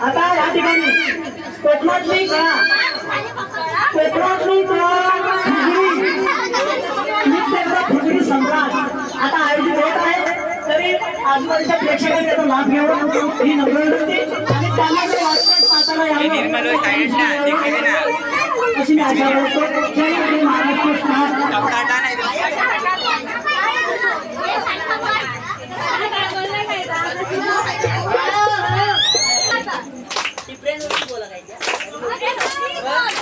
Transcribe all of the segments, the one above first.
आता या ठिकाणी कोकणातली कळा कोकणातली कळा फुगडी सम्राट आता आयोजित होत आहे तरी आजूबाजूच्या प्रेक्षकांनी त्याचा लाभ घ्यावा ही नम्र विनंती आणि त्यांना पाहताना यावं. अशी मी आशा करतो जय हिंद महाराष्ट्र 왜?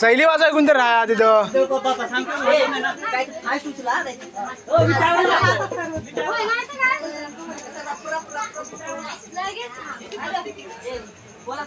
सैली वाजवा ऐकून तर राहा तिथं. बोला